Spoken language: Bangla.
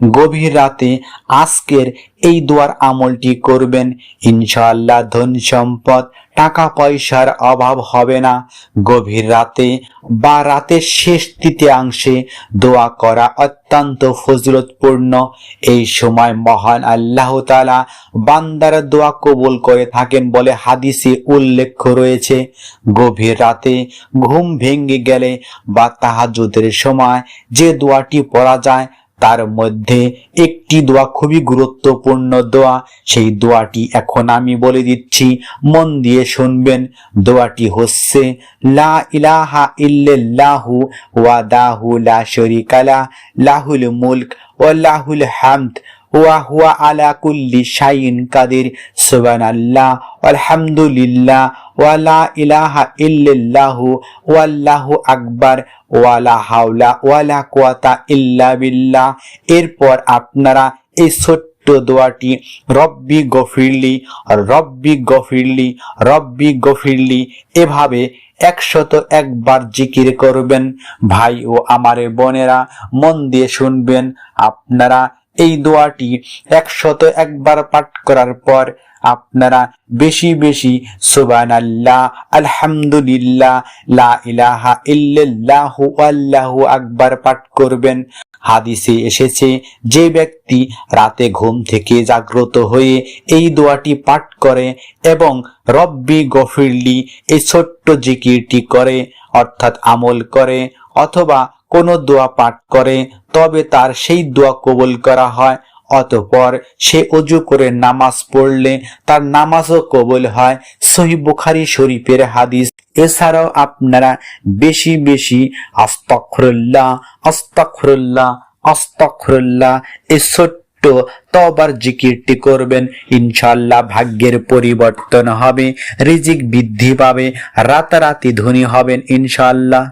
গভীর রাতে আজকের এই দোয়ার আমলটি করবেন। ইনশাআল্লাহ ধন সম্পদ, টাকা পয়সার অভাব হবে না। গভীর রাতে বা রাতের শেষ তৃতীয়াংশে দোয়া করা অত্যন্ত ফজলতপূর্ণ। এই সময় মহান আল্লাহ তাআলা বান্দার দোয়া কবুল করে থাকেন বলে হাদিসে উল্লেখ রয়েছে। গভীর রাতে ঘুম ভেঙে গেলে বা তাহাজুদের সময় যে দোয়াটি পড়া যায় তার মধ্যে একটি দোয়া খুবই গুরুত্বপূর্ণ দোয়া। সেই দোয়াটি এখন আমি বলে দিচ্ছি, মন দিয়ে শুনবেন। দোয়াটি হচ্ছে, লা ইলাহা ইল্লাল্লাহু ওয়াদাহু লা শরীকালা, লাহুল মুলক ওয়া লাহুল হামদ। ওয়া হুয়া আলা কুল্লি শাইইন কাদির। সুবহানাল্লাহ, আলহামদুলিল্লাহ, ওয়া লা ইলাহা ইল্লাল্লাহু, ওয়াল্লাহু আকবার ওয়ালা হাওলা ওয়ালা কুয়াতা ইল্লা বিল্লাহ। এরপর আপনারা এই ছোট্ট দোয়াটি, রব্বি গফিরলি রব্বি গফিরলি রব্বি গফিরলি, এভাবে একশত একবার জিকির করবেন। ভাই ও আমারে বোনেরা, মন দিয়ে শুনবেন। আপনারা এই দোয়াটি একশত একবার পাঠ করার পর আপনারা বেশি বেশি সুবান আল্লাহ আলহামদুলিল্লাহ, লা ইলাহা আল্লাহু আকবার পাঠ করবেন। হাদিসে এসেছে, যে ব্যক্তি রাতে ঘুম থেকে জাগ্রত হয়ে এই দোয়াটি পাঠ করে এবং রব্বি গফিরলি এই ছোট্ট জিকিরটি করে, অর্থাৎ আমল করে, অথবা কোনো দোয়া পাঠ করে, তবে তার সেই দোয়া কবুল করা হয়। অতপর সে অজু করে নামাজ পড়লে তার নামাজও কবুল হয়। সহি বুখারি শরীফের হাদিস। এছাড়াও আপনারা বেশি বেশি আস্তখরুল্লাহ আস্তখরুল্লাহ আস্তখরুল্লাহ এই ছোট্ট তবার জিকিরটি করবেন। ইনশাল্লাহ ভাগ্যের পরিবর্তন হবে, রিজিক বৃদ্ধি পাবে, রাতারাতি ধনী হবেন ইনশাল্লাহ